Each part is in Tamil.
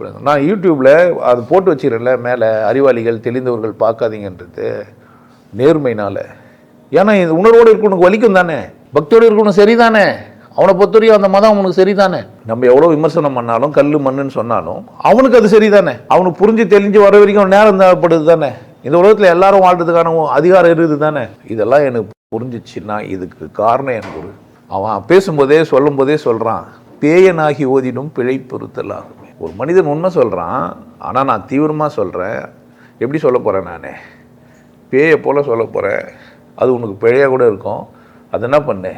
புரியுதா? நான் யூடியூப்பில் அது போட்டு வச்சுக்கிறேன்ல மேலே அறிவாளிகள் தெளிந்தவர்கள் பார்க்காதீங்கன்றது நேர்மைனால் ஏன்னா இது உணர்வோடு இருக்கணும் வலிக்கும் தானே. பக்தியோடு இருக்கணும் சரிதானே. அவனை பொறுத்தவரையும் அந்த மதம் அவனுக்கு சரிதானே. நம்ம எவ்வளோ விமர்சனம் பண்ணாலும் கல் மண்ணுன்னு சொன்னாலும் அவனுக்கு அது சரிதானே. அவனுக்கு புரிஞ்சு தெளிஞ்சு வர வரைக்கும் நேரம் தேவைப்படுது தானே. இந்த உலகத்தில் எல்லாரும் வாழ்றதுக்கான அதிகாரம் இருக்குது தானே. இதெல்லாம் எனக்கு புரிஞ்சிச்சுன்னா இதுக்கு காரணம் எனக்கு ஒரு அவன் பேசும்போதே சொல்லும்போதே சொல்கிறான் பேயனாகி ஓதிடும் பிழை பொறுத்தல் ஒரு மனிதன் உண்மை சொல்கிறான் ஆனால் நான் தீவிரமாக சொல்கிறேன் எப்படி சொல்ல போகிறேன் நான்? பேயை போல் சொல்ல போகிறேன் அது உனக்கு பிழையாக கூட இருக்கும். அது என்ன பண்ணு?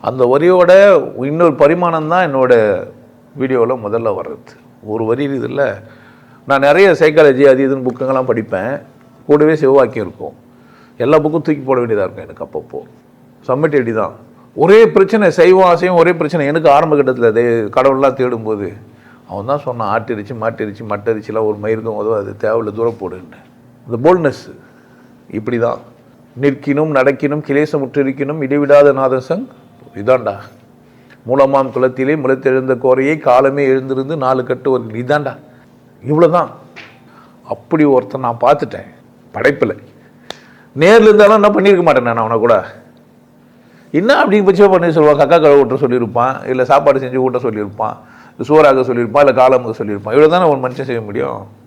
அந்த வரியோட இன்னொரு பரிமாணம் தான் என்னோட வீடியோவில் முதல்ல வர்றது. ஒரு வரி இதில் நான் நிறைய சைக்காலஜி அது இதுன்னு புக்குங்கெல்லாம் படிப்பேன். கூடவே சிவவாக்கியம் இருக்கும். எல்லா புக்கும் தூக்கி போட வேண்டியதாக இருக்கும் எனக்கு அப்பப்போ. சம்மட்டி தான். ஒரே பிரச்சனை சைவம் ஒரே பிரச்சனை. எனக்கு ஆரம்ப கட்டத்தில் தே கடவுள்லாம் தேடும்போது அவன் தான் சொன்னான் ஆட்டிரிச்சு மாட்டிரிச்சு மட்டரிச்சுலாம் ஒரு மயிருக்கும் உதவ அது தேவையில்ல தூரம் போடுன்னு இந்த போல்ட்னஸ் இப்படி தான் நிற்கினும் நடக்கினும் கிளேசமுற்றிருக்கினும் இடைவிடாத நாதசங் இதாண்டா. மூலமாம் குளத்திலே முளைத்தெழுந்த கோரையை காலமே எழுந்திருந்து நாலு கட்டு ஒரு இதாண்டா. இவ்வளோதான் அப்படி ஒருத்தன் நான் பார்த்துட்டேன் படைப்பில். நேரில் இருந்தாலும் என்ன பண்ணியிருக்க மாட்டேன் நான் அவனை கூட. என்ன அப்படி பட்சம் பண்ணி சொல்லுவான் கக்கா கழுவ ஊட்ட சொல்லியிருப்பான். இல்லை சாப்பாடு செஞ்சு ஊட்ட சொல்லியிருப்பான். சோறாக சொல்லியிருப்பான். இல்லை காலமுக சொல்லியிருப்பான். இவ்வளோ தானே ஒரு மனுஷன் செய்ய முடியும்?